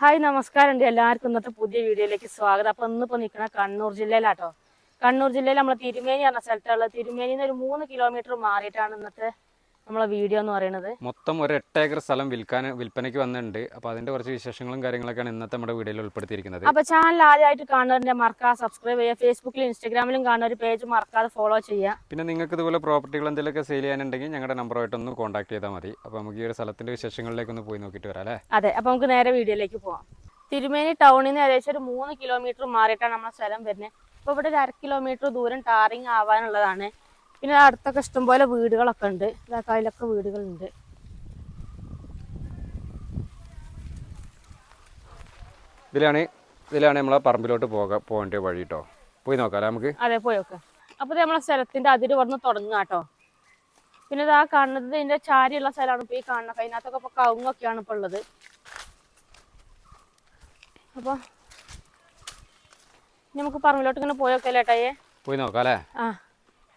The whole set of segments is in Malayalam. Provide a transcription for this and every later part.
ഹായ് നമസ്കാരം ഉണ്ട് എല്ലാവർക്കും ഇന്നത്തെ പുതിയ വീഡിയോയിലേക്ക് സ്വാഗതം. അപ്പൊ ഇന്നിപ്പോ നിൽക്കുന്ന കണ്ണൂർ ജില്ലയിലാട്ടോ. കണ്ണൂർ ജില്ലയിൽ നമ്മൾ തിരുമേനി പറഞ്ഞ സ്ഥലത്തുള്ള തിരുമേനിന്ന് ഒരു മൂന്ന് കിലോമീറ്റർ മാറിയിട്ടാണ് ഇന്നത്തെ നമ്മളെ വീഡിയോ എന്ന് പറയുന്നത്. മൊത്തം ഒരു എട്ട് ഏക്കർ സ്ഥലം വിൽക്കാൻ വിൽപ്പനയ്ക്ക് വന്നിട്ടുണ്ട്. അപ്പോൾ അതിന്റെ കുറച്ച് വിശേഷങ്ങളും കാര്യങ്ങളൊക്കെയാണ് ഇന്നത്തെ നമ്മുടെ വീഡിയോയിൽ ഉൾപ്പെടുത്തിയിരിക്കുന്നത്. അപ്പൊ ചാനൽ ആദ്യമായിട്ട് കാണുന്നവരുടെ മറക്കാതെ സബ്സ്ക്രൈബ് ചെയ്യുക. ഫേസ്ബുക്കിലും ഇൻസ്റ്റാഗ്രാമിലും കാണുന്ന ഒരു പേജ് മറക്കാതെ ഫോളോ ചെയ്യുക. പിന്നെ നിങ്ങൾക്ക് ഇതുപോലെ പ്രോപ്പർട്ടികൾ എന്തെങ്കിലുമൊക്കെ സെയിൽ ചെയ്യാനുണ്ടെങ്കിൽ ഞങ്ങളുടെ നമ്പറുമായിട്ടൊന്ന് കോൺടാക്ട് ചെയ്താൽ മതി. അപ്പോൾ നമുക്ക് ഈ ഒരു സ്ഥലത്തിന്റെ വിശേഷങ്ങളിലേക്ക് ഒന്ന് പോയി നോക്കിയിട്ട് വരാം അല്ലേ? അതെ അപ്പൊ നമുക്ക് നേരെ വീഡിയോയിലേക്ക് പോവാം. തിരുമേനി ടൗണിൽ നിന്ന് ഏകദേശം ഒരു മൂന്ന് കിലോമീറ്റർ മാറിയിട്ടാണ് നമ്മുടെ സ്ഥലം വരുന്നത്. അപ്പൊ ഇവിടെ ഒരു അര കിലോമീറ്റർ ദൂരം ടാറിങ് ആവാനുള്ളതാണ്. പിന്നെ അടുത്തൊക്കെ ഇഷ്ടംപോലെ വീടുകളൊക്കെ ഉണ്ട്. ഇതൊക്കെ അതിലൊക്കെ വീടുകളുണ്ട്. ഇതിലാണ് ഇതിലാണ് നമ്മളെ പറമ്പിലോട്ട് പോകാൻ പോകേണ്ട വഴി കേട്ടോ പോയി നോക്കാം നമുക്ക്? അതെ പോയി അപ്പൊ ഇത് നമ്മളെ സ്ഥലത്തിന്റെ അതിര് വന്ന് തുടങ്ങുക കേട്ടോ പിന്നെ ഇതാ കാണുന്നത് ഇതിന്റെ ചാരിയുള്ള സ്ഥലമാണ്. ഇപ്പൊ ഈ കാണുന്നത് അതിനകത്തൊക്കെ ഇപ്പൊ കവുങ്ങൊക്കെയാണ് ഇപ്പൊ ഉള്ളത്. അപ്പൊ ഇനി നമുക്ക് പറമ്പിലോട്ട് ഇങ്ങനെ പോയൊക്കെ ലേട്ടായേ പോയി നോക്കാം അല്ലേ? ആ.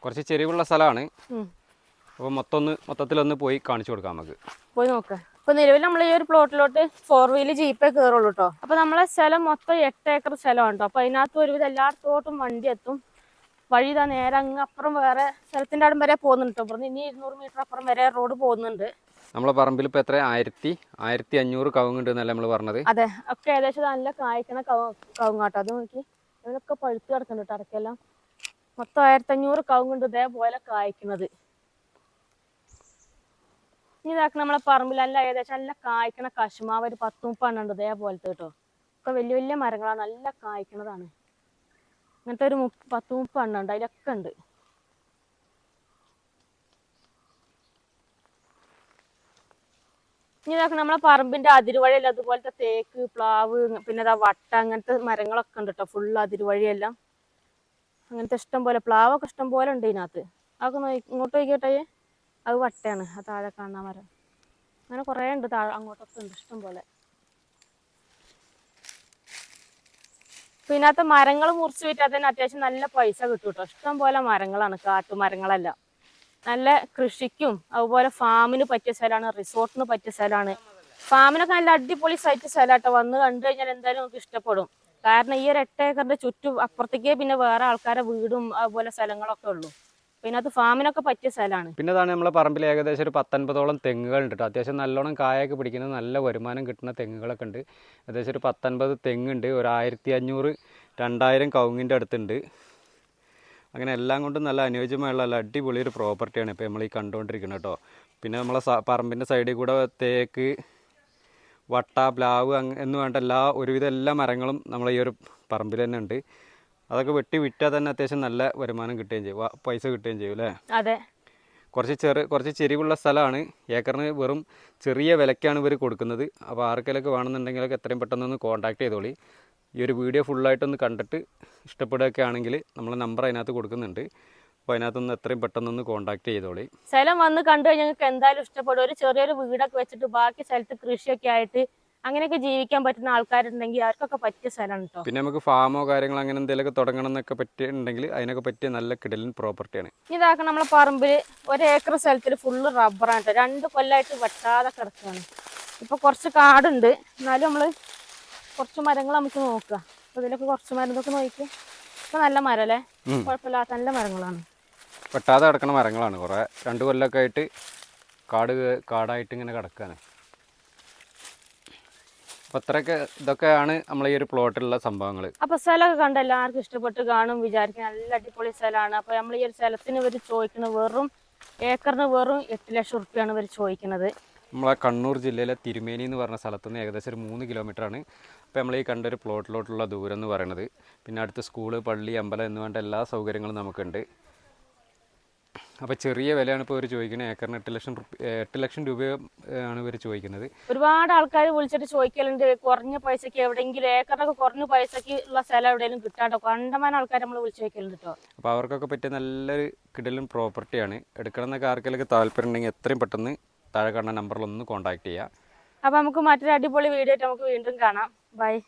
കുറച്ച് ചെരിവുള്ള സ്ഥലമാണ്. അപ്പോൾ മൊത്തം ഒന്ന് മൊത്തത്തിലൊന്ന് പോയി കാണിച്ചു കൊടുക്കാം നമുക്ക്. പോയി നോക്കാം. അപ്പൊ നിലവിൽ നമ്മൾ ഈ ഒരു പ്ലോട്ടിലോട്ട് ഫോർ വീൽ ജീപ്പേ കയറുള്ളൂ കേട്ടോ അപ്പൊ നമ്മളെ സ്ഥലം മൊത്തം എട്ട് ഏക്കർ സ്ഥലമാണ് കേട്ടോ അപ്പൊ അതിനകത്ത് ഒരുവിധം എല്ലായിടത്തോട്ടും വണ്ടി എത്തും. വഴി ഇതാ നേരെ അങ്ങ് അപ്പുറം വേറെ സ്ഥലത്തിന്റെ അവിടെ വരെ പോകുന്നുണ്ട് കേട്ടോ ഇനി ഇരുന്നൂറ് മീറ്റർ അപ്പുറം വരെ റോഡ് പോകുന്നുണ്ട്. നമ്മളെ പറമ്പിൽ ഇപ്പോൾ എത്ര? ആയിരത്തി ആയിരത്തി അഞ്ഞൂറ് കവുങ്ങുണ്ട് എന്നല്ലേ നമ്മൾ പറഞ്ഞത്. അതെ. ഒക്കെ ഏകദേശം നല്ല കായ്ക്കണ കവ- കവുങ്ങാട്ടോ അത് നോക്കി. ഇതിലൊക്കെ പഴുത്ത് കിടക്കുന്നുണ്ട് കേട്ടോ അടക്കെല്ലാം. മൊത്തം ആയിരത്തി അഞ്ഞൂറ് കൊണ്ട് ഇതേപോലെ കായ്ക്കുന്നത് ഇനി ഇതാക്കണം നമ്മളെ പറമ്പിൽ നല്ല ഏകദേശം നല്ല കായ്ക്കണ കശുമാവ് ഒരു പത്ത് മുപ്പെണ്ണുണ്ട് ഇതേപോലത്തെ കേട്ടോ. ഒക്കെ വലിയ വലിയ മരങ്ങളാണ് നല്ല കായ്ക്കണതാണ്. ഇങ്ങനത്തെ ഒരു മുപ്പ പത്ത് മുപ്പെണ്ണുണ്ട് അതിലൊക്കെ ഉണ്ട്. ഇനി ഇതാക്കണം നമ്മളെ പറമ്പിന്റെ അതിരുവഴിയല്ല അതുപോലത്തെ തേക്ക് പ്ലാവ് പിന്നെ ഇതാ വട്ട അങ്ങനത്തെ മരങ്ങളൊക്കെ ഉണ്ട് കേട്ടോ. ഫുള്ള് അതിരുവഴിയെല്ലാം. അങ്ങനത്തെ ഇഷ്ടം പോലെ പ്ലാവൊക്കെ ഇഷ്ടം പോലെ ഉണ്ട് ഇതിനകത്ത്. അതൊക്കെ നോക്കി ഇങ്ങോട്ട് നോക്കിയോട്ടെ അത് വട്ടയാണ് ആ താഴെ കാണാൻ മരം. അങ്ങനെ കുറേ ഉണ്ട് താഴെ അങ്ങോട്ടൊക്കെ ഉണ്ട് ഇഷ്ടം പോലെ. അപ്പൊ ഇതിനകത്ത് മരങ്ങൾ മുറിച്ച് വിറ്റാൽ തന്നെ അത്യാവശ്യം നല്ല പൈസ കിട്ടും കേട്ടോ. ഇഷ്ടം പോലെ മരങ്ങളാണ് കാട്ടുമരങ്ങളെല്ലാം. നല്ല കൃഷിക്കും അതുപോലെ ഫാമിന് പറ്റിയ സ്ഥലമാണ് റിസോർട്ടിന് പറ്റിയ സ്ഥലമാണ്. ഫാമിനൊക്കെ നല്ല അടിപൊളി സൈറ്റ് സ്ഥലമാട്ടോ വന്ന് കണ്ടു കഴിഞ്ഞാൽ എന്തായാലും നമുക്ക് ഇഷ്ടപ്പെടും. കാരണം ഈ ഒരു എട്ട് ഏക്കറിന്റെ ചുറ്റും അപ്പുറത്തേക്കേ പിന്നെ വേറെ ആൾക്കാരെ വീടും അതുപോലെ സ്ഥലങ്ങളൊക്കെ ഉള്ളൂ. പിന്നെ അത് ഫാമിനൊക്കെ പറ്റിയ സ്ഥലമാണ് പിന്നെ അതാണ് നമ്മളെ പറമ്പിൽ ഏകദേശം ഒരു പത്തൊൻപതോളം തെങ്ങുകൾ ഉണ്ട് കേട്ടോ അത്യാവശ്യം നല്ലോണം കായൊക്കെ പിടിക്കുന്ന നല്ല വരുമാനം കിട്ടുന്ന തെങ്ങുകളൊക്കെ ഉണ്ട്. ഏകദേശം ഒരു പത്തൊൻപത് തെങ്ങുണ്ട്. ഒരു ആയിരത്തി അഞ്ഞൂറ് രണ്ടായിരം കവുങ്ങിന്റെ അടുത്തുണ്ട്. അങ്ങനെ എല്ലാം കൊണ്ടും നല്ല അനുയോജ്യമായുള്ള നല്ല അടിപൊളി ഒരു പ്രോപ്പർട്ടിയാണ് ഇപ്പോൾ നമ്മൾ ഈ കണ്ടുകൊണ്ടിരിക്കുന്നത് കേട്ടോ. പിന്നെ നമ്മളെ പറമ്പിന്റെ സൈഡിൽ കൂടെ തേക്ക് വട്ട പ്ലാവ് എന്ന് വേണ്ട എല്ലാ ഒരുവിധ എല്ലാ മരങ്ങളും നമ്മൾ ഈ ഒരു പറമ്പിൽ തന്നെ ഉണ്ട്. അതൊക്കെ വെട്ടി വിറ്റാൽ തന്നെ അത്യാവശ്യം നല്ല വരുമാനം കിട്ടുകയും ചെയ്യും. പൈസ കിട്ടുകയും ചെയ്യും അല്ലേ? അതെ. കുറച്ച് ചെറു കുറച്ച് ചെരിവുള്ള സ്ഥലമാണ്. ഏക്കറിന് വെറും ചെറിയ വിലക്കാണ് ഇവർ കൊടുക്കുന്നത്. അപ്പോൾ ആർക്കെങ്കിലൊക്കെ വേണമെന്നുണ്ടെങ്കിലൊക്കെ എത്രയും പെട്ടെന്നൊന്ന് കോൺടാക്ട് ചെയ്തോളി. ഈ ഒരു വീഡിയോ ഫുള്ളായിട്ടൊന്ന് കണ്ടിട്ട് ഇഷ്ടപ്പെടുകയൊക്കെ ആണെങ്കിൽ നമ്മളെ നമ്പർ അതിനകത്ത് കൊടുക്കുന്നുണ്ട്. അപ്പോൾ അതിനകത്തൊന്ന് എത്രയും പെട്ടെന്നൊന്ന് കോൺടാക്ട് ചെയ്തോളി. സ്ഥലം വന്ന് കണ്ടു കഴിഞ്ഞാൽ നിങ്ങൾക്ക് എന്തായാലും ഇഷ്ടപ്പെടും. ഒരു ചെറിയൊരു വീടൊക്കെ വെച്ചിട്ട് ബാക്കി സ്ഥലത്ത് കൃഷിയൊക്കെ ആയിട്ട് അങ്ങനെയൊക്കെ ജീവിക്കാൻ പറ്റുന്ന ആൾക്കാരുണ്ടെങ്കിൽ അവർക്കൊക്കെ പറ്റിയ സ്ഥലമാണ് കേട്ടോ പിന്നെ നമുക്ക് ഫാമോ കാര്യങ്ങളോ അങ്ങനെ എന്തെങ്കിലുമൊക്കെ തുടങ്ങണം എന്നൊക്കെ പറ്റിയിട്ടുണ്ടെങ്കിൽ അതിനൊക്കെ പറ്റിയ നല്ല കിടലിൻ പ്രോപ്പർട്ടിയാണ് ഇതാക്കണം നമ്മളെ പറമ്പിൽ ഒരു ഏക്കർ സ്ഥലത്തിൽ ഫുള്ള് റബ്ബറാണ് കേട്ടോ രണ്ട് കൊല്ലമായിട്ട് വെട്ടാതെ കിടക്കുകയാണ്. ഇപ്പൊ കുറച്ച് കാടുണ്ട്. എന്നാലും നമ്മൾ കുറച്ച് മരങ്ങൾ നമുക്ക് നോക്കുക. അപ്പൊ ഇതിലൊക്കെ കുറച്ച് മരുന്നൊക്കെ നോക്കി ഇപ്പൊ നല്ല മരം അല്ലേ കുഴപ്പമില്ലാത്ത നല്ല മരങ്ങളാണ്. വെട്ടാതെ കിടക്കുന്ന മരങ്ങളാണ്. കുറേ രണ്ട് കൊല്ലമൊക്കെ ആയിട്ട് കാട് കാടായിട്ട് ഇങ്ങനെ കിടക്കുകയാണ് അപ്പോൾ അത്രയൊക്കെ ഇതൊക്കെയാണ് നമ്മൾ ഈ ഒരു പ്ലോട്ടിലുള്ള സംഭവങ്ങൾ. അപ്പോൾ സ്ഥലമൊക്കെ കണ്ട്? എല്ലാവർക്കും ഇഷ്ടപ്പെട്ട് കാണും വിചാരിക്കും. നല്ല അടിപൊളി സ്ഥലമാണ്. അപ്പോൾ നമ്മൾ ഈ ഒരു സ്ഥലത്തിന് ഇവർ ചോദിക്കുന്നത് വെറും ഏക്കറിന് വെറും എട്ട് ലക്ഷം റുപ്യാണ് ഇവർ ചോദിക്കുന്നത്. നമ്മളെ കണ്ണൂർ ജില്ലയിലെ തിരുമേനി എന്ന് പറഞ്ഞ സ്ഥലത്ത് നിന്ന് ഏകദേശം ഒരു മൂന്ന് കിലോമീറ്റർ ആണ്. അപ്പോൾ നമ്മൾ ഈ കണ്ട ഒരു പ്ലോട്ടിലോട്ടുള്ള ദൂരം എന്ന് പറയുന്നത്. പിന്നെ അടുത്ത് സ്കൂൾ പള്ളി അമ്പലം എന്ന് വേണ്ട എല്ലാ സൗകര്യങ്ങളും നമുക്കുണ്ട്. അപ്പോൾ ചെറിയ വിലയാണ് ഇപ്പോൾ ഇവർ ചോദിക്കുന്നത് ഏക്കറിന് എട്ട് ലക്ഷം എട്ട് ലക്ഷം രൂപ ആണ് ഇവർ ചോദിക്കുന്നത്. ഒരുപാട് ആൾക്കാർ വിളിച്ചിട്ട് ചോദിക്കലുണ്ട് കുറഞ്ഞ പൈസക്ക് എവിടെയെങ്കിലും ഏക്കറിനൊക്കെ കുറഞ്ഞ പൈസക്ക് ഉള്ള സ്ഥലം എവിടെയെങ്കിലും കിട്ടാട്ടോ? കണ്ടമാനം ആൾക്കാർ നമ്മൾ വിളിച്ചു ചോദിക്കലുണ്ട് കേട്ടോ അപ്പോൾ അവർക്കൊക്കെ പറ്റിയ നല്ലൊരു കിടലും പ്രോപ്പർട്ടിയാണ് എടുക്കണം എന്നൊക്കെ ആർക്കെങ്കിലും താല്പര്യം ഉണ്ടെങ്കിൽ എത്രയും പെട്ടെന്ന് താഴെ കാണുന്ന നമ്പറിൽ ഒന്ന് കോൺടാക്ട് ചെയ്യുക അപ്പൊ നമുക്ക് മറ്റൊരു അടിപൊളി വീഡിയോ ആയിട്ട് നമുക്ക് വീണ്ടും കാണാം. ബൈ